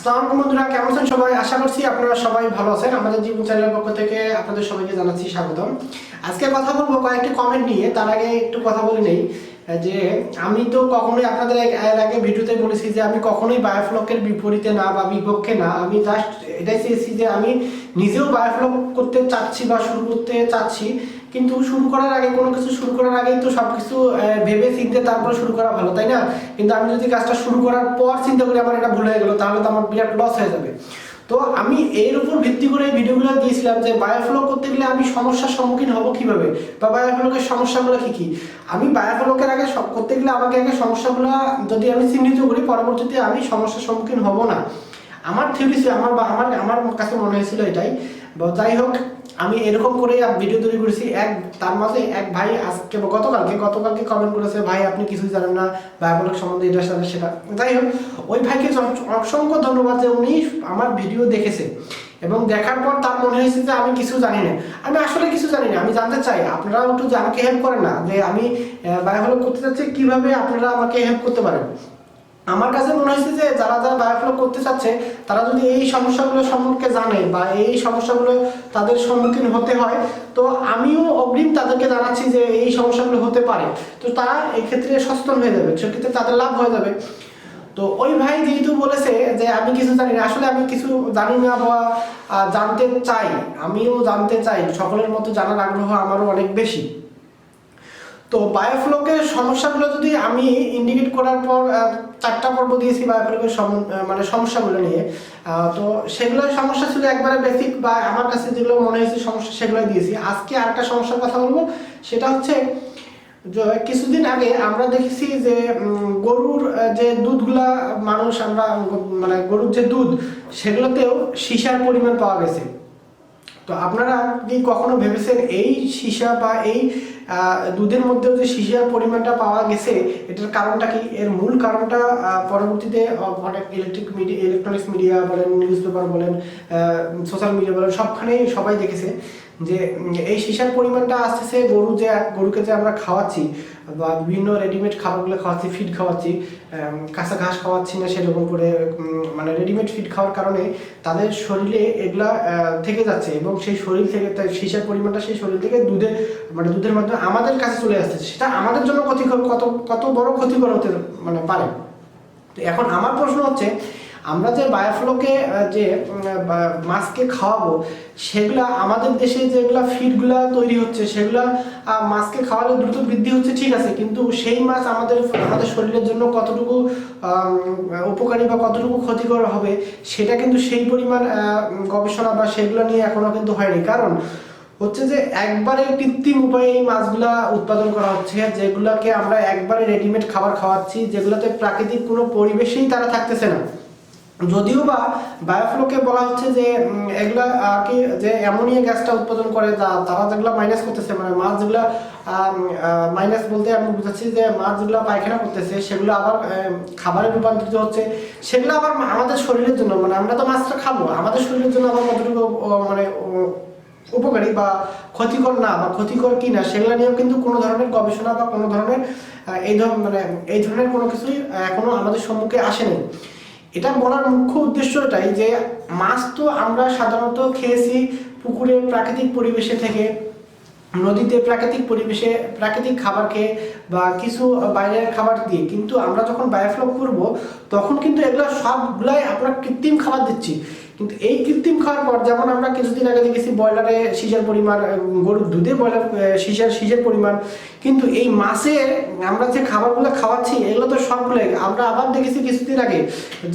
আসসালামু আলাইকুম বন্ধুরা, কেমন আছেন সবাই? আশা করছি আপনারা সবাই ভালো আছেন। আমাদের জীবন চ্যানেলের পক্ষ থেকে আপনাদের সবাইকে জানাচ্ছি স্বাগতম। আজকে কথা বলব কয়েকটি কমেন্ট নিয়ে, তার আগে একটু কথা বলে নেই, যে আমি তো কখনোই আপনাদের এর আগে ভিডিওতে বলেছি যে আমি কখনোই বায়োফ্লকের বিপরীতে না বা বিপক্ষে না। আমি জাস্ট এটাই চেয়েছি যে আমি নিজেও বায়োফ্লক করতে চাচ্ছি বা শুরু করতে চাচ্ছি। কিন্তু শুরু করার আগে, কোনো কিছু শুরু করার আগেই তো সব কিছু ভেবে চিনতে তারপরে শুরু করা ভালো, তাই না? কিন্তু আমি যদি কাজটা শুরু করার পর চিন্তা করি আমার এটা ভুল হয়ে গেলো, তাহলে তো আমার বিরাট লস হয়ে যাবে। তো আমি এর উপর ভিত্তি করে এই ভিডিওগুলো দিয়েছিলাম যে বায়োফ্লো করতে গেলে আমি সমস্যার সম্মুখীন হব কীভাবে? বা বায়োফ্লোকের সমস্যাগুলো কি কি? আমি বায়োফ্লোকের আগে সব করতে গেলে আমাকে আগে সমস্যাগুলো যদি আমি চিহ্নিত করি, পরবর্তীতে আমি সমস্যার সম্মুখীন হব না। আমার থিওরি আমার বা আমার আমার কাছে মনে হয়েছিল এটাই। যাই হোক আমি এরকম করে ভিডিও তৈরি করেছি। এক তার মাঝে এক ভাই আজকে গতকালকে গতকালকে কমেন্ট করেছে, ভাই, আপনি কিছুই জানেন না বায়োবলক সম্বন্ধে এটা সেটা সেটা যাই হোক, ওই ভাইকে অসংখ্য ধন্যবাদ যে উনি আমার ভিডিও দেখেছে। এবং দেখার পর তার মনে হয়েছে যে আমি কিছু জানি না। আমি আসলে কিছু জানি না, আমি জানতে চাই। আপনারাও একটু আমাকে হেল্প করেন না, যে আমি বায়োবলক করতে চাচ্ছি, কীভাবে আপনারা আমাকে হেল্প করতে পারেন? আমার কাছে মনে হয়েছে যে যারা যারা বায়োফ্লক করতে চাচ্ছে, তারা যদি এই সমস্যাগুলো সম্পর্কে জানে বা এই সমস্যাগুলো তাদের সম্মুখীন হতে হয়, তো আমিও অগ্রিম তাদেরকে জানাচ্ছি যে এই সমস্যাগুলো হতে পারে। তো তারা এক্ষেত্রে সচেতন হয়ে যাবে, সেক্ষেত্রে তাদের লাভ হয়ে যাবে। তো ওই ভাই যেহেতু বলেছে যে আমি কিছু জানি না, আসলে আমি কিছু জানি না বা জানতে চাই, আমিও জানতে চাই, সকলের মতো জানার আগ্রহ আমারও অনেক বেশি। তো বায়োফ্লকের সমস্যাগুলো যদি আমি ইন্ডিকেট করার পর চারটা পর্ব দিয়েছি বায়োফ্লকের মানে সমস্যাগুলো নিয়ে তো সেগুলো সমস্যা ছিল একবারে বেসিক বা আমার কাছে যেগুলো মনে হয়েছে সমস্যা সেগুলো দিয়েছি। আজকে আরেকটা সমস্যার কথা বলব, সেটা হচ্ছে কিছুদিন আগে আমরা দেখেছি যে গরুর যে দুধগুলা মানুষ আমরা মানে গরুর যে দুধ, সেগুলোতেও সীসার পরিমাণ পাওয়া গেছে। তো আপনারা কি কখনো ভেবেছেন এই সীসা বা এই দুধের মধ্যেও যে সিজিয়ার পরিমাণটা পাওয়া গেছে, এটার কারণটা কি? এর মূল কারণটা পরবর্তীতে অনেক ইলেকট্রিক মিডিয়া ইলেকট্রনিক্স মিডিয়া বলেন নিউজ পেপার বলেন সোশ্যাল মিডিয়া বলেন, সবখানেই সবাই দেখেছে। যে, এই সীসার পরিমাণটা আসতেছে গরু যে, গরুকে যে আমরা খাওয়াচ্ছি বা বিভিন্ন রেডিমেড খাবারগুলো খাওয়াচ্ছি ফিড খাওয়াচ্ছি কাঁচা ঘাস খাওয়াচ্ছি না সেরকম করে মানে রেডিমেড ফিড খাওয়ার কারণে তাদের শরীরে এগুলা থেকে যাচ্ছে এবং সেই শরীর থেকে, তাই সীসার পরিমাণটা সেই শরীর থেকে দুধে মানে দুধের মাধ্যমে আমাদের কাছে চলে আসছে সেটা আমাদের জন্য ক্ষতিকর, কত কত বড় ক্ষতিকর হতে মানে পারে। তো এখন আমার প্রশ্ন হচ্ছে আমরা যে বায়োফ্লোকে যে মাছকে খাওয়াবো, সেগুলা আমাদের দেশে যেগুলা ফিডগুলা তৈরি হচ্ছে, সেগুলা মাছকে খাওয়ালে দ্রুত বৃদ্ধি হচ্ছে, ঠিক আছে। কিন্তু সেই মাছ আমাদের আমাদের শরীরের জন্য কতটুকু উপকারী বা কতটুকু ক্ষতিকর হবে, সেটা কিন্তু সেই পরিমাণ গবেষণা বা সেগুলো নিয়ে এখনও কিন্তু হয়নি। কারণ হচ্ছে যে একবারে কৃত্রিম উপায়ে এই মাছগুলা উৎপাদন করা হচ্ছে, যেগুলোকে আমরা একবারে রেডিমেড খাবার খাওয়াচ্ছি, যেগুলোতে প্রাকৃতিক কোনো পরিবেশেই তারা থাকতেছে না। যদিও বা বায়োফ্লোকে বলা হচ্ছে যে এগুলা কি, যে অ্যামোনিয়া গ্যাসটা উৎপাদন করে তা- তারা যেগুলো মাইনাস করতেছে মানে মাছ যেগুলো মাইনাস বলতে আমি বুঝাচ্ছি যে, মাছ যেগুলো পায়খানা করতেছে, সেগুলো আবার খাবারে রূপান্তরিত হচ্ছে। সেগুলো আবার আমাদের শরীরের জন্য মানে আমরা তো মাছটা খাব, আমাদের শরীরের জন্য আবার কতটুকু মানে উপকারী বা ক্ষতিকর না, বা ক্ষতিকর কি না, সেগুলো নিয়েও কিন্তু কোনো ধরনের গবেষণা বা কোনো ধরনের এই ধরনের মানে এই ধরনের কোনো কিছুই এখনও আমাদের সম্মুখে আসেনি। এটা বলার মুখ্য উদ্দেশ্য এটাই যে মাছ তো আমরা সাধারণত খেয়েছি পুকুরের প্রাকৃতিক পরিবেশে থেকে। নদীতে প্রাকৃতিক পরিবেশে, প্রাকৃতিক খাবার খেয়ে বা কিছু বাইরের খাবার দিয়ে কিন্তু আমরা যখন বায়োফ্লক করব, তখন কিন্তু এগুলো সবগুলাই আমরা কৃত্রিম খাবার দিচ্ছি। কিন্তু এই কৃত্রিম খাওয়ার পর যেমন আমরা কিছুদিন আগে দেখেছি ব্রয়লারে সিজার পরিমাণ গরুর দুধে ব্রয়লার সিজার সিজের পরিমাণ। কিন্তু এই মাছের আমরা যে খাবারগুলো খাওয়াচ্ছি, এগুলো তো সবগুলোই। আমরা আবার দেখেছি কিছুদিন আগে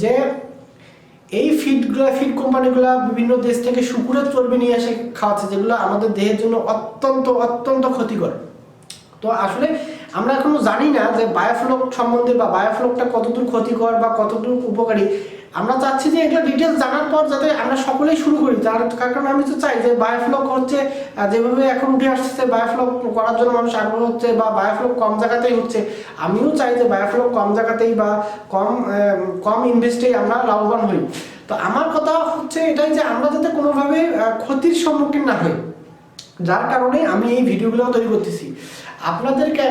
যে এই ফিডগুলো ফিড কোম্পানিগুলো বিভিন্ন দেশ থেকে শুকুরের চর্বি নিয়ে এসে খাওয়াচ্ছে, যেগুলো আমাদের দেহের জন্য অত্যন্ত অত্যন্ত ক্ষতিকর। তো আসলে আমরা এখনও জানি না যে বায়োফ্লক সম্বন্ধে বা বায়োফ্লকটা কতদূর ক্ষতিকর বা কতদূর উপকারী। আমরা চাচ্ছি যে এগুলো ডিটেলস জানার পর যাতে আমরা সকলেই শুরু করি। তার কারণ আমি তো চাই যে বায়োফ্লক হচ্ছে যেভাবে এখন উঠে আসছে বায়োফ্লক করার জন্য মানুষ আগ্রহ হচ্ছে বা বায়োফ্লক কম জায়গাতেই হচ্ছে। আমিও চাই যে বায়োফ্লক কম জায়গাতেই বা কম কম ইনভেস্টেই আমরা লাভবান হই। তো আমার কথা হচ্ছে এটাই যে আমরা যাতে কোনোভাবে ক্ষতির সম্মুখীন না হই। যার কারণে আমি এই ভিডিওগুলো তৈরি করতেছি। আপনাদেরকে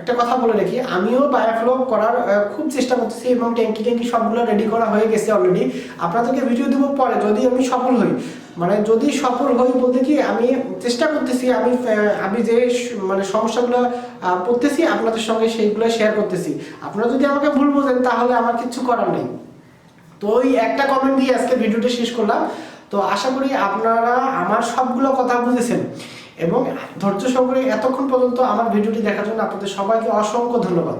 একটা কথা বলে রাখি। আমিও বায়োফ্লো করার খুব চেষ্টা করতেছি এবং ট্যাঙ্কি ট্যাঙ্কি সবগুলো রেডি করা হয়ে গেছে অলরেডি আপনাদেরকে ভিডিও দেবো পরে, যদি আমি সফল হই। মানে যদি সফল হই বলতে কি, আমি চেষ্টা করতেছি, আমি আমি যে মানে সমস্যাগুলো পড়তেছি, আপনাদের সঙ্গে সেইগুলো শেয়ার করতেছি। আপনারা যদি আমাকে ভুল বোঝেন, তাহলে আমার কিচ্ছু করার নেই। তো ওই একটা কমেন্ট দিয়ে আজকে ভিডিওটা শেষ করলাম। তো আশা করি আপনারা আমার সবগুলো কথা বুঝেছেন। এবং ধৈর্য সহকারে এতক্ষণ পর্যন্ত আমার ভিডিওটি দেখার জন্য আপনাদের সবাইকে অসংখ্য ধন্যবাদ।